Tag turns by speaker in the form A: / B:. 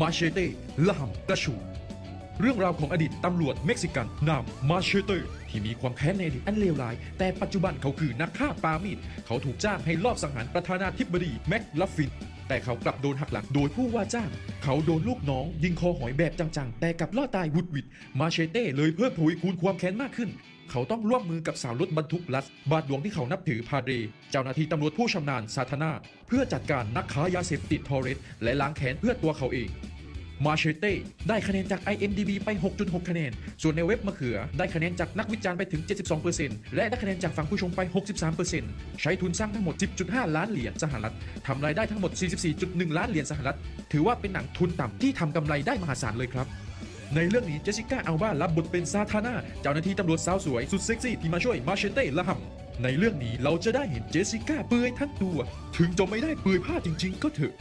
A: มาเชเต้ละหำกระชู เรื่องราวของอดีตตำรวจเม็กซิกันนามมาเชเต้ที่มีความแค้นในอดีตอันเลวร้าย แต่ปัจจุบันเขาคือนักฆ่าปามีด เขาถูกจ้างให้ลอบสังหารประธานาธิบดีแม็กลัฟฟิน แต่เขากลับโดนหักหลังโดยผู้ว่าจ้าง เขาโดนลูกน้อง ยิงคอหอยแบบจังๆ แต่กลับรอดตายวุดวิดมาเชเต้เลยเพิ่มทวีคูณความแค้นมากขึ้นเขาต้องร่วมมือกับสาวรถบรรทุกลัสบาทหลวงที่เขานับถือพาเดรเจ้าหน้าที่ตำรวจผู้ชำนาญซาธานาเพื่อจัดการนักค้ายาเสพติดทอเรส และล้างแค้นเพื่อตัวเขาเอง มาเชเต้ได้คะแนนจาก IMDB ไป 6.6 คะแนน ส่วนในเว็บมะเขือ ได้คะแนนจากนักวิจารณ์ไปถึง 72%และได้คะแนนจากฝั่งผู้ชมไป 63%ใช้ทุนสร้างทั้งหมด 10.5 ล้านเหรียญสหรัฐทำรายได้ทั้งหมด 44.1 ล้านเหรียญสหรัฐ ถือว่าเป็นหนังทุนต่ำที่ทำกำไรได้มหาศาลเลยครับในเรื่องนี้เจสิก้าอัลบารับบทเป็นซาธานาเจ้าหน้าที่ตำรวจสาวสวยสุดเซ็กซี่ที่มาช่วยมาเชเต้ละหำในเรื่องนี้เราจะได้เห็นเจสิก้าเปลือยทั้งตัว ถึงจะไม่ได้เปลือยผ้าจริง ๆ ก็เถอะ